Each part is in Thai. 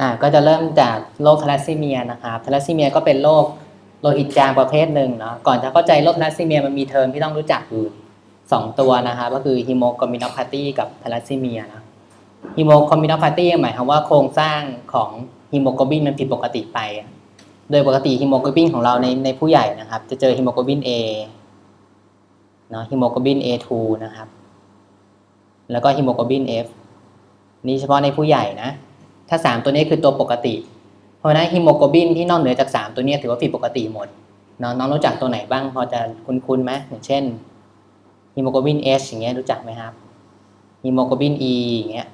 อ่าก็จะเริ่มจากโรคทาลัสซีเมียนะครับทาลัสซีเมียก็เป็นโรคโลหิตจางประเภทหนึ่งเนาะก่อนจะเข้าใจโรคทาลัสซีเมียมันมีเทอมที่ต้องรู้จักอยู่สองตัวนะครับก็คือฮีโมโกลบินอพาตี้กับทาลัสซีเมียนะฮีโมโกลบินอพาตี้หมายความว่าโครงสร้างของฮีโมโกลบินมันผิดปกติไป โดยปกติฮีโมโกลบินของเราในในผู้ใหญ่นะครับ จะเจอฮีโมโกลบิน A เนาะฮีโมโกลบิน A2 นะครับ แล้วก็ฮีโมโกลบิน F นี่เฉพาะในผู้ใหญ่นะ ถ้า 3 ตัวนี้คือตัวปกติ เพราะนั้นฮีโมโกลบินที่นอกเหนือจาก 3 ตัวนี้ถือว่าผิดปกติหมดน้องรู้จักตัวไหนบ้าง พอจะคุ้นๆไหมอย่างเช่นฮีโมโกลบิน H อย่างเงี้ยรู้จักไหมครับฮีโมโกลบิน E อย่างเงี้ย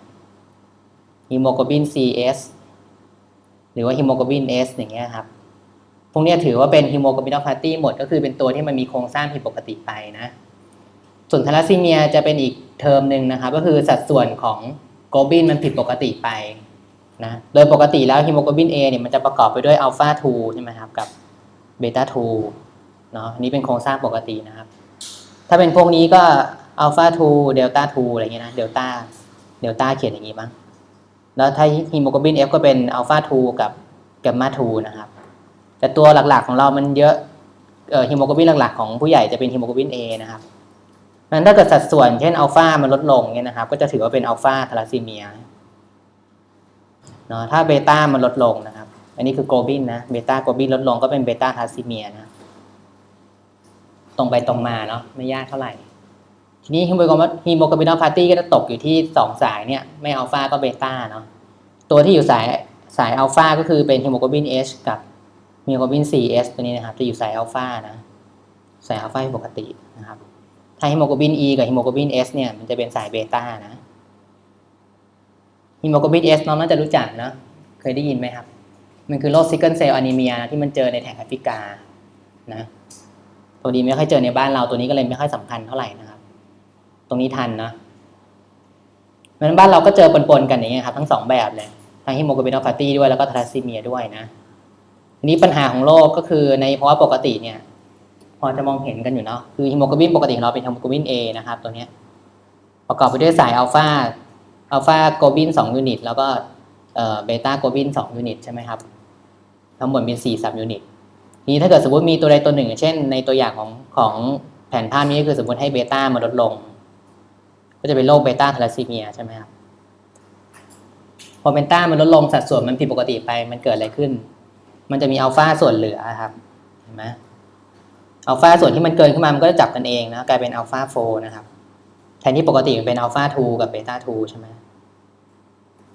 ฮีโมโกลบิน CS หรือว่าฮีโมโกลบิน S อย่างเงี้ยครับพวกนี้ถือว่าเป็นฮีโมโกลบินอพาตีหมดก็คือเป็นตัวที่มันมีโครงสร้างผิดปกติไปนะ ส่วนทาลัสซีเมียจะเป็นอีกเทอมหนึ่งนะครับ ก็คือสัดส่วนของโกลบินมันผิดปกติไป นะโดยปกติแล้วฮีโมโกลบิน A เนี่ยมันจะประกอบไปด้วยอัลฟา2ใช่ไหมครับกับเบต้า2เนาะอันนี้เป็นโครงสร้างปกตินะครับ ถ้าเป็นพวกนี้ก็อัลฟา2เดลต้า2อะไรเงี้ยนะเดลต้าเดลต้าเขียนอย่างนี้บ้างแล้วถ้าฮีโมโกลบิน F ก็เป็นอัลฟา2กับแกมมา2นะครับ แต่ตัวหลักๆของเรามันเยอะเอ่อฮีโมโกลบินหลักๆของผู้ใหญ่จะเป็นฮีโมโกลบิน A นะครับนั้นถ้าเกิดสัดส่วนเช่นอัลฟามันลดลงเนี่ยนะครับ ก็จะถือว่าเป็นอัลฟาทาลัสซีเมีย เนาะถ้าเบต้ามันลดลงนะครับ อันนี้คือโกลบินนะเบต้าโกลบินลดลงก็เป็นเบต้าทาลัสซีเมียนะตรงไปตรงมาเนาะไม่ยากเท่าไหร่ ทีนี้ฮีโมกลบินฮีโมโกลบินพาร์ตี้ก็จะตกอยู่ที่สองสายเนี่ย ไม่อัลฟาก็เบต้าเนาะตัวที่อยู่สายสายอัลฟาก็คือเป็นฮีโมโกลบิน H กับฮีโมโกลบิน 4S ตัวนี้นะครับจะอยู่สายอัลฟานะสายอัลฟาปกตินะครับถ้าฮีโมโกลบิน E กับฮีโมโกลบิน S เนี่ยมันจะเป็นสายเบต้านะ ฮีโมโกลบิน S น้องน่าจะรู้จักนะ เคยได้ยินไหมครับ มันคือโรคซิกเกิลเซลล์อนิเมียที่มันเจอในแถบแอฟริกานะตัวนี้ไม่ค่อยเจอในบ้านเราตัวนี้ก็เลยไม่ค่อยสำคัญเท่าไหร่นะครับ ตรงนี้ทันนะเพราะนั้นบ้านเราก็เจอปนๆกันอย่างเงี้ยครับ ทั้งสองแบบเลยทั้งฮีโมโกลบินอพาตี้ด้วยแล้วก็ทาลัสซีเมียด้วยนะทีนี้ปัญหาของโรคก็คือในภาวะปกติเนี่ย พอจะมองเห็นกันอยู่เนาะคือฮีโมโกลบินปกติของเราเป็นฮีโมโกลบิน A นะครับ ตัวเนี้ยประกอบไปด้วยสายอัลฟา อัลฟาโกลบิน2ยูนิตแล้วก็เบต้าโกลบิน2ยูนิตใช่ไหมครับทั้งหมดเป็น4สับยูนิตนี้ถ้าเกิดสมมติมีตัวใดตัวหนึ่ง เช่น ในตัวอย่างของของแผนภาพนี้ก็คือสมมติให้เบต้ามันลดลง ก็จะเป็นโรคเบต้าทาลัสซีเมียใช่ไหมครับพอเบต้ามันลดลงสัดส่วนมันผิดปกติไปมันเกิดอะไรขึ้น มันจะมีอัลฟาส่วนเหลือครับเห็นไหมอัลฟาส่วนที่มันเกินขึ้นมามันก็จะจับกันเองนะกลายเป็นอัลฟาโฟนะครับ แทนที่ปกติมันเป็นอัลฟาทูกับเบต้าทูใช่ไหม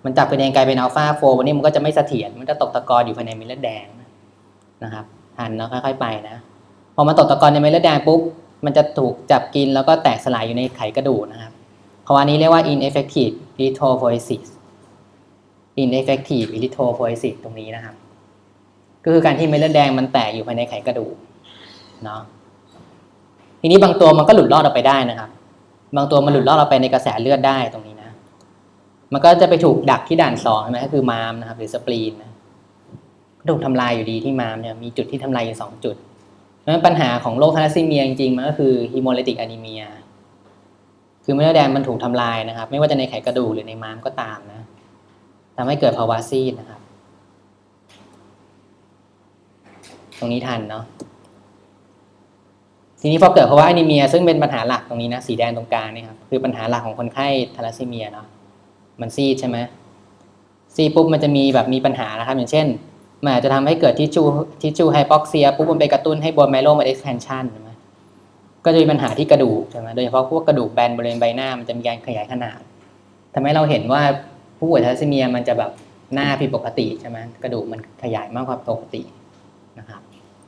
มันจับกันเองกลายเป็นอัลฟาโฟวันนี้มันก็จะไม่เสถียรมันจะตกตะกอนอยู่ภายในเม็ดเลือดแดงนะครับหันแล้วค่อยๆไปนะพอมันตกตะกอนในเม็ดเลือดแดงปุ๊บมันจะถูกจับกินแล้วก็แตกสลายอยู่ในไขกระดูกนะครับภาวะนี้เรียกว่า ineffective erythropoiesis ineffective erythropoiesis ตรงนี้นะครับ ก็คือการที่เม็ดเลือดแดงมันแตกอยู่ภายในไขกระดูกเนาะทีนี้บางตัวมันก็หลุดรอดออกไปได้นะครับ บางตัวมันหลุดรอดออกไปในกระแสเลือดได้ตรงนี้นะ มันก็จะไปถูกดักที่ด่านสองใช่ไหมก็คือมามนะครับ หรือสปลีนนะถูกทำลายอยู่ดีที่มามเนี่ยมีจุดที่ทำลายอยู่สองจุดเพราะฉะนั้นปัญหาของโรคทาลัสซีเมียจริงๆมันก็คือฮีโมเลติกอนิเมีย คือเม็ดเลือดแดงมันถูกทำลายนะครับ ไม่ว่าจะในไขกระดูกหรือในม้ามก็ตามนะทำให้เกิดภาวะซีดนะครับ ตรงนี้ทันเนาะ ทีนี้พอเกิดภาวะอนิเมีย ซึ่งเป็นปัญหาหลักตรงนี้นะสีแดงตรงกลางนี่ครับคือปัญหาหลักของคนไข้ทาลัสซีเมียเนาะมันซีดใช่ไหมซีดปุ๊บมันจะมีแบบมีปัญหานะครับ อย่างเช่นมันอาจจะทำให้เกิดทิชชูทิชชูไฮปอกเซียปุ๊บมันไปกระตุ้นให้บนไมโลมันเอ็กซ์แพนชันใช่ไหมก็จะมีปัญหาที่กระดูกใช่ไหมโดยเฉพาะพวกกระดูกแบนบริเวณใบหน้ามันจะมีการขยายขนาดทำให้เราเห็นว่าผู้ป่วยทาลัสซีเมียมันจะแบบหน้าผิดปกติใช่ไหมกระดูกมันขยายมากกว่าปกตินะครับ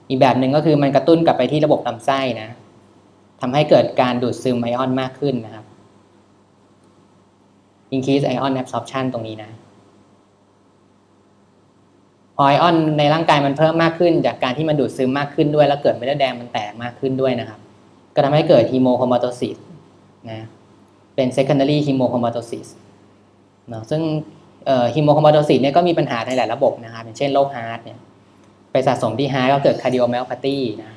อีกแบบหนึ่งก็คือมันกระตุ้นกลับไปที่ระบบลำไส้นะทำให้เกิดการดูดซึมไอออนมากขึ้นนะครับ increase ion absorption ตรงนี้นะ พอไอออนในร่างกายมันเพิ่มมากขึ้น จากการที่มันดูดซึมมากขึ้นด้วย แล้วเกิดเม็ดเลือดแดงมันแตกมากขึ้นด้วยนะครับ ก็ทำให้เกิดฮีโมโคมาโตซิสนะเป็น secondary hemochromatosis เนาะซึ่งฮีโมโคมาโตซิสเนี่ยก็มีปัญหาในหลายระบบนะครับอย่างเช่นโรคฮาร์ทเนี่ย ไปสะสมที่ฮาร์ก็เกิดคาร์ดิโอไมโอพาธีนะ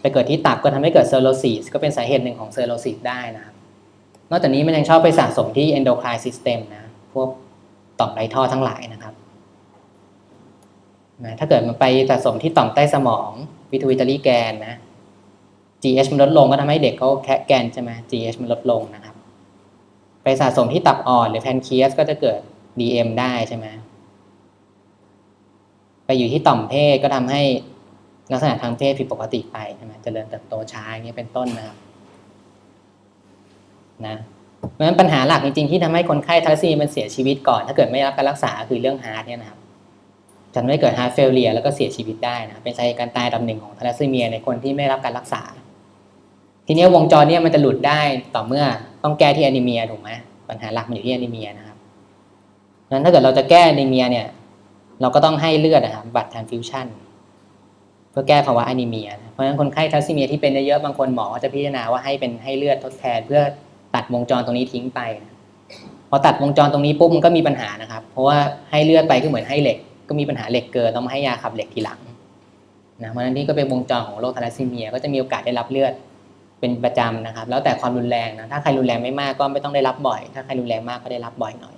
ไปเกิดที่ตับก็ทำให้เกิดเซอร์โลซิสก็เป็นสาเหตุหนึ่งของเซอร์โลซิสได้นะครับ นอกจากนี้มันยังชอบไปสะสมที่ endocrine system นะ พวกต่อมไรท่อทั้งหลายนะครับนะถ้าเกิดมันไปสะสมที่ต่อมใต้สมองวิทูวิตาลีแกนนะ GH มันลดลงก็ทำให้เด็กเขาแคะแกนใช่ไหม GH มันลดลงนะครับ ไปสะสมที่ตับอ่อนหรือแพนเคียสก็จะเกิด DM ได้ใช่ไหม ไปอยู่ที่ต่อมเพศก็ทำให้ลักษณะทางเพศผิดปกติไปใช่ไหมเจริญเติบโตช้าอย่างเงี้ยเป็นต้นนะครับนะเพราะฉะนั้นปัญหาหลักจริงๆที่ทำให้คนไข้ทาร์ซีมันเสียชีวิตก่อน ถ้าเกิดไม่รับการรักษาคือเรื่องฮาร์ดเนี่ยนะครับจะทำให้เกิดฮาร์ดเฟลเลียแล้วก็เสียชีวิตได้นะเป็นสาเหตุการตายอันดับหนึ่งของทาร์ซีเมียในคนที่ไม่รับการรักษา ทีนี้วงจรเนี่ยมันจะหลุดได้ต่อเมื่อต้องแก้ที่แอนิเมียถูกไหมปัญหาหลักมันอยู่ที่แอนิเมียนะครับนั้นถ้าเกิดเราจะแก้แอนิเมียเนี่ย เราก็ต้องให้เลือดนะครับบัตรทานฟิวชั่นเพื่อแก้ภาวะอนิเมีย เพราะฉะนั้นคนไข้ทาร์ซีเมียที่เป็นเยอะๆบางคนหมอก็จะพิจารณาว่าให้เป็นให้เลือดทดแทน เพื่อตัดวงจรตรงนี้ทิ้งไปนะพอตัดวงจรตรงนี้ปุ๊บมันก็มีปัญหานะครับ เพราะว่าให้เลือดไปก็เหมือนให้เหล็ก ก็มีปัญหาเหล็กเกินต้องมาให้ยาขับเหล็กทีหลังนะเพราะฉะนั้นนี่ก็เป็นวงจรของโรคทาร์ซีเมีย ก็จะมีโอกาสได้รับเลือดเป็นประจำนะครับ แล้วแต่ความรุนแรงนะถ้าใครรุนแรงไม่มากก็ไม่ต้องได้รับบ่อย ถ้าใครรุนแรงมากก็ได้รับบ่อยหน่อย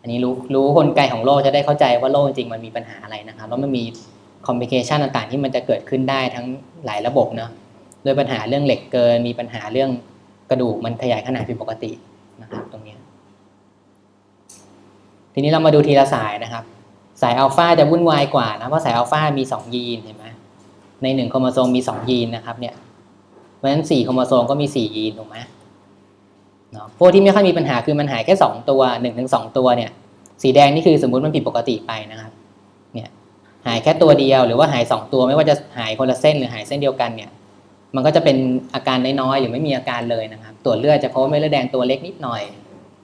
อันนี้รู้รู้กลไกของโรคจะได้เข้าใจว่าโรคจริงมันมีปัญหาอะไรนะครับแล้วมันมีคอมพลิเคชันต่างๆ ที่มันจะเกิดขึ้นได้ทั้งหลายระบบเนาะโดยปัญหาเรื่องเหล็กเกิน มีปัญหาเรื่องกระดูกมันขยายขนาดผิดปกตินะครับตรงนี้ ทีนี้เรามาดูทีละสายนะครับ สายอัลฟาจะวุ่นวายกว่านะเพราะสายอัลฟามีสองยีนเห็นไหมในหนึ่งโครโมโซมมีสองยีนนะครับเนี่ยเพราะฉะนั้นสี่โครโมโซมก็มีสี่ยีนถูกไหม เนาะพวกที่ไม่ค่อยมีปัญหาคือมันหายแค่สองตัวหนึ่งถึงสองตัวเนี่ย สีแดงนี่คือสมมุติมันผิดปกติไปนะครับเนี่ยหายแค่ตัวเดียวหรือว่าหายสองตัวไม่ว่าจะหายคนละเส้นหรือหายเส้นเดียวกันเนี่ยมันก็จะเป็นอาการน้อยๆหรือไม่มีอาการเลยนะครับ ตรวจเลือดจะพบว่าเม็ดเลือดแดงตัวเล็กนิดหน่อย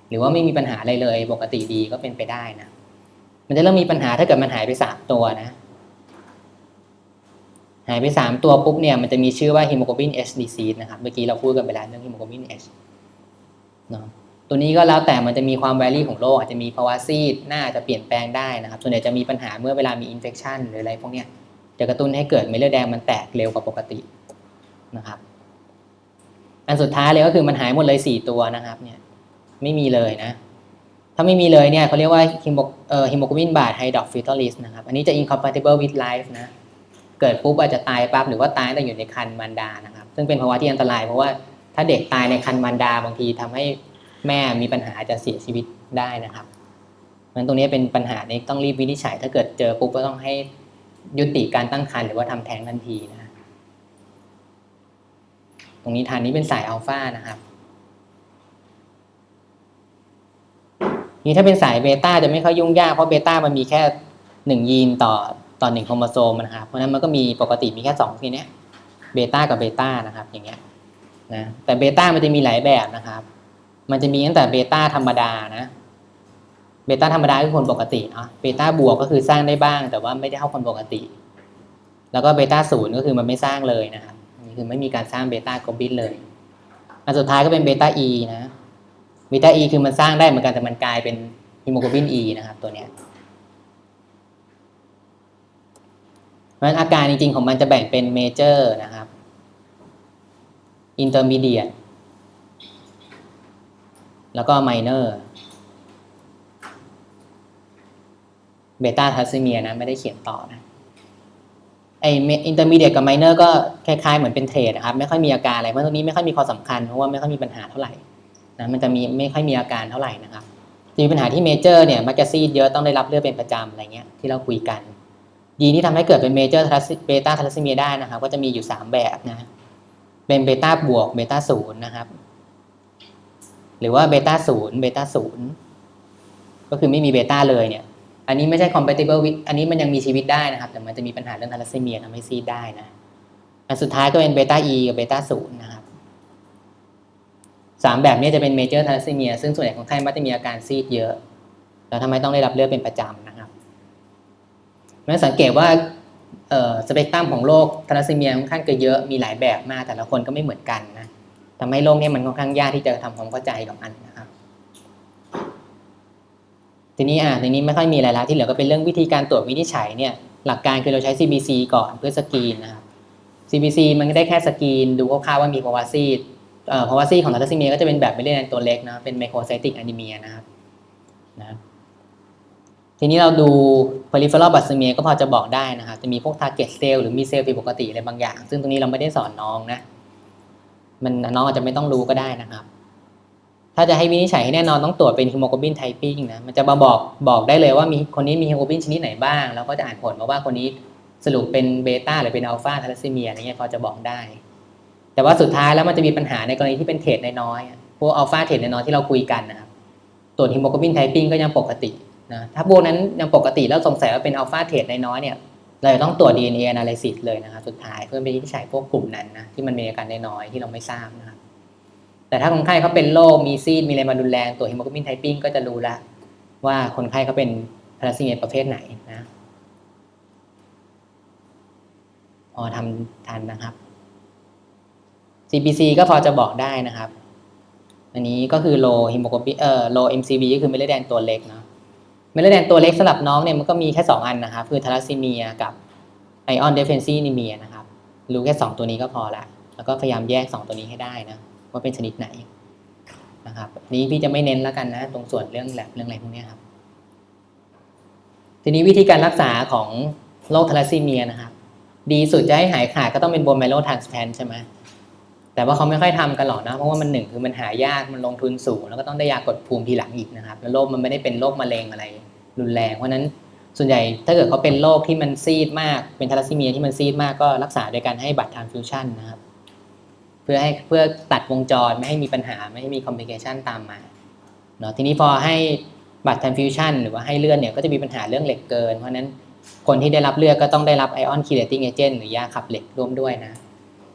หรือว่าไม่มีปัญหาอะไรเลยปกติดีก็เป็นไปได้นะมันจะเริ่มมีปัญหาถ้าเกิดมันหายไปสามตัวนะ หายไปสามตัวปุ๊บเนี่ยมันจะมีชื่อว่า hemoglobin H disease นะครับ เมื่อกี้เราพูดกันไปแล้วเรื่อง hemoglobin H เนาะตัวนี้ก็แล้วแต่มันจะมีความแวรี่ของโรคอาจจะมีภาวะซีดหน้าจะเปลี่ยนแปลงได้นะครับ ส่วนใหญ่จะมีปัญหาเมื่อเวลามีอินเฟ t ชันหรืออะไรพวกเนี้ยจะกระตุ้นให้เกิดเม็ดเลือดแดงมันแตกเร็วกว่าปกตินะครับ อันสุดท้ายเลยก็คือมันหายหมดเลยสี่ตัวนะครับเนี่ยไม่มีเลยนะ ถ้าไม่มีเลยเนี่ยเขาเรียกว่าฮิโมเอ่อฮิโมโกลบินบาดไฮดรอกฟิตอลิสนะครับ อันนี้จะ incompatible with life นะ เกิดปุ๊บอาจจะตายปั๊บหรือว่าตายตั้งอยู่ในคันมารดานะครับ ซึ่งเป็นภาวะที่อันตรายเพราะว่า ถ้าเด็กตายในคันมารดาบางทีทำให้แม่มีปัญหาจะเสียชีวิตได้นะครับเพราะฉะนั้นตรงนี้เป็นปัญหานี้ต้องรีบวินิจฉัย ถ้าเกิดเจอปุ๊บก็ต้องให้ยุติการตั้งครรภ์หรือว่าทำแท้งทันทีนะตรงนี้ทานนี้เป็นสายอัลฟานะครับนี่ถ้าเป็นสายเบต้าจะไม่ค่อยยุ่งยากเพราะเบต้ามันมีแค่หนึ่งยีนต่อต่อหนึ่งโครโมโซมนะครับเพราะฉะนั้นมันก็มีปกติมีแค่สองทีเนี้ยเบต้ากับเบต้านะครับ อย่างเงี้ย นะแต่เบต้ามันจะมีหลายแบบนะครับ มันจะมีตั้งแต่เบต้าธรรมดานะเบต้าธรรมดาคือคนปกติเนาะเบต้าบวกก็คือสร้างได้บ้าง แต่ว่าไม่ได้เท่าคนปกติ แล้วก็เบต้าศูนย์ก็คือมันไม่สร้างเลยนะครับนี่คือไม่มีการสร้างเบต้าโกลบินเลยอันสุดท้ายก็เป็นเบต้าอีนะเบต้าอีคือมันสร้างได้เหมือนกันแต่มันกลายเป็นฮีโมโกลบินอีนะครับตัวเนี้ยเพราะฉะนั้นอาการจริงๆของมันจะแบ่งเป็นเมเจอร์นะครับ อินเตอร์มีเดียแล้วก็ไมเนอร์เบต้าทัสซีเมียนะ ไม่ได้เขียนต่อนะไออินเตอร์มีเดียกับไมเนอร์ก็คล้ายๆเหมือนเป็นเทรดนะครับ ไม่ค่อยมีอาการอะไร เพราะตรงนี้ไม่ค่อยมีความสำคัญ เพราะว่าไม่ค่อยมีปัญหาเท่าไหร่นะมันจะมีไม่ค่อยมีอาการเท่าไหร่นะครับจะมีปัญหาที่เมเจอร์เนี่ยมักจะซีดเยอะต้องได้รับเลือดเป็นประจำอะไรเงี้ยที่เราคุยกันยีนี่ทำให้เกิดเป็นเมเจอร์เบต้าทาลัสซีเมียได้นะครับ ก็จะมีอยู่สามแบบนะ เป็นเบต้าบวกเบต้าศูนย์นะครับ หรือว่าเบต้าศูนย์เบต้าศูนย์ก็คือไม่มีเบต้าเลยเนี่ย อันนี้ไม่ใช่ compatible with อันนี้มันยังมีชีวิตได้นะครับ แต่มันจะมีปัญหาเรื่องทาลัสซีเมียทำให้ซีดได้นะ อันสุดท้ายก็เป็นเบต้าอีกับเบต้าศูนย์นะครับสามแบบนี้จะเป็นเมเจอร์ทาลัสซีเมียซึ่งส่วนใหญ่ของไข้มักจะมีอาการซีดเยอะ แล้วทำไมต้องได้รับเลือดเป็นประจำนะครับมันสังเกตว่า สเปกตรัมของโรคทาลัสซีเมียค่อนข้างจะเยอะมีหลายแบบมากแต่ละคนก็ไม่เหมือนกันนะทำให้โรคนี้มันค่อนข้างยากที่จะทำความเข้าใจกับมันนะครับทีนี้อะทีนี้ไม่ค่อยมีอะไรแล้วที่เหลือก็เป็นเรื่องวิธีการตรวจวินิจฉัยเนี่ยหลักการคือเราใช้ CBC ก่อนเพื่อสกรีนนะครับ CBC มันได้แค่สกรีน ดูคร่าวๆว่ามีภาวะซีดภาวะซีดของทาลัสซีเมียก็จะเป็นแบบไม่ได้ในตัวเล็กนะเป็นไมโครไซติกอนิเมียนะครับนะ ทีนี้เราดู peripheral b a s m i a ก็พอจะบอกได้นะครับจะมีพวก target cell หรือมีเซลล์ผิดปกติอะไรบางอย่าง ซึ่งตรงนี้เราไม่ได้สอนน้องนะ มันน้องอาจจะไม่ต้องรู้ก็ได้นะครับ ถ้าจะให้วินิจฉัยให้แน่นอนต้องตรวจเป็น hemoglobin typing นะ มันจะมาบอกบอกได้เลยว่ามีคนนี้มี hemoglobin ชนิดไหนบ้าง แล้วก็จะอ่านผลมาว่าคนนี้สรุปเป็นเบต้าหรือเป็นอัลฟาทาลัสซีเมียอะไรเงี้ยพอจะบอกได้ แต่ว่าสุดท้ายแล้วมันจะมีปัญหาในกรณีที่เป็นเทรดน้อยๆพวกอัลฟาเทรดน้อยๆที่เราคุยกันนะครับตรวจ hemoglobin typing ก็ยังปกติ นะถ้าพวกนั้นยังปกติแล้วสงสัยว่าเป็นอัลฟาเทรดน้อยๆเนี่ยเราจะต้องตรวจ DNA analysis เลยนะครับสุดท้ายเพื่อไปวินิจฉัยพวกกลุ่มนั้นนะที่มันมีอาการน้อยๆที่เราไม่ทราบนะครับแต่ถ้าคนไข้เขาเป็นโรคมีซีดมีอะไรมารุนแรงตรวจ hemoglobin typing ก็จะรู้ละว่าคนไข้เขาเป็นทาลัสซีเมียประเภทไหนนะพอทำทันนะครับ CPC ก็พอจะบอกได้นะครับ อันนี้ก็คือ low hemoglobin เอ่อ low MCV ก็คือเม็ดเลือดแดงตัวเล็กเนาะ เม็ดเลือดแดงตัวเล็กสำหรับน้องเนี่ยมันก็มีแค่ 2 อันนะครับ คือทาลัสซีเมียกับไอออนเดฟเฟนซีนีเมียนะครับ รู้แค่ 2 ตัวนี้ก็พอละ แล้วก็พยายามแยก 2 ตัวนี้ให้ได้นะว่าเป็นชนิดไหนนะครับนี้พี่จะไม่เน้นแล้วกันนะ ตรงส่วนเรื่องแลบเรื่องอะไรพวกนี้ครับ ทีนี้วิธีการรักษาของโรคทาลัสซีเมียนะครับ ดีสุดจะให้หายขาดก็ต้องเป็นโบนไมโลทรานสแพนใช่ไหม แต่ว่าเขาไม่ค่อยทำกันหรอกนะ เพราะว่ามันหนึ่งคือมันหายากมันลงทุนสูง แล้วก็ต้องได้ยากดภูมิทีหลังอีกนะครับแล้วโรคมันไม่ได้เป็นโรคมะเร็งอะไร รุนแรงเพราะนั้นส่วนใหญ่ถ้าเกิดเขาเป็นโรคที่มันซีดมากเป็นทาลัสซีเมียที่มันซีดมากก็รักษาโดยการให้บัตรทานฟิวชั่นนะครับ เพื่อให้เพื่อตัดวงจรไม่ให้มีปัญหาไม่ให้มีคอมพลิเคชันตามมาเนาะทีนี้พอให้บัตรทานฟิวชั่นหรือว่าให้เลือดเนี่ยก็จะมีปัญหาเรื่องเหล็กเกิน เพราะนั้นคนที่ได้รับเลือดก็ต้องได้รับไอออนคีเลติงเอเจนต์หรือยาขับเหล็กร่วมด้วยนะ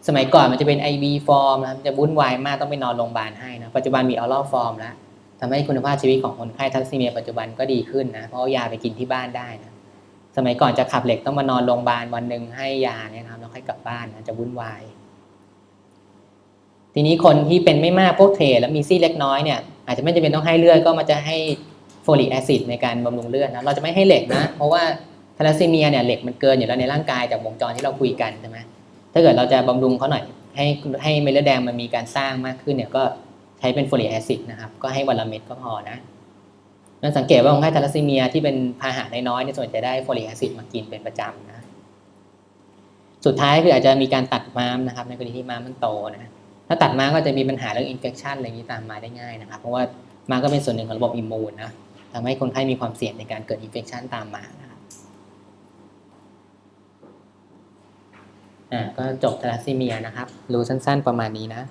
สมัยก่อนมันจะเป็น IV ฟอร์มนะครับจะวุ่นวายมากต้องไปนอนโรงพยาบาลให้นะปัจจุบันมีออรัลฟอร์มแล้วทำให้คุณภาพชีวิตของคนไข้ทัสซีเมียปัจจุบันก็ดีขึ้นนะเพราะยาไปกินที่บ้านได้นะสมัยก่อนจะขับเหล็กต้องมานอนโรงพยาบาลวันหนึ่งให้ยาเนี่ยนะครับแล้วค่อยกลับบ้านนะจะวุ่นวาย ทีนี้คนที่เป็นไม่มากพวกเทแล้วมีซี่เล็กน้อยเนี่ยอาจจะไม่จำเป็นต้องให้เลือดก็มาจะให้โฟลิกแอซิดในการบำรุงเลือดนะเราจะไม่ให้เหล็กนะ เพราะว่าทาลัสซีเมียเนี่ยเหล็กมันเกินอยู่แล้วในร่างกายจากวงจรที่เราคุยกันใช่ไหม ถ้าเกิดเราจะบำรุงเขาหน่อย ให้ให้เมลือดแดงมันมีการสร้างมากขึ้นเนี่ยก็ใช้เป็นโฟลิกแอซิดนะครับ ก็ให้วันละเม็ดก็พอนะนั่นสังเกตว่าคนไข้ทาลัสซีเมียที่เป็นพาหะน้อยๆในยส่วนจะได้โฟลิกแอซิดมากินเป็นประจำนะ สุดท้ายคืออาจจะมีการตัดม้ามนะครับ ในกรณีที่ม้ามมันโตนะถ้าตัดม้ามก็จะมีปัญหาเรื่องอินเฟ t ชันอะไรอย่างนี้ตามมาได้ง่ายนะครับ เพราะว่าม้ามก็เป็นส่วนหนึ่งของระบบอิมมูนนะทำให้คนไข้มีความเสี่ยงในการเกิดอินเฟ t ชันตามมานะครับอ่า ก็จบทาลัสซีเมียนะครับ รู้สั้นๆประมาณนี้นะ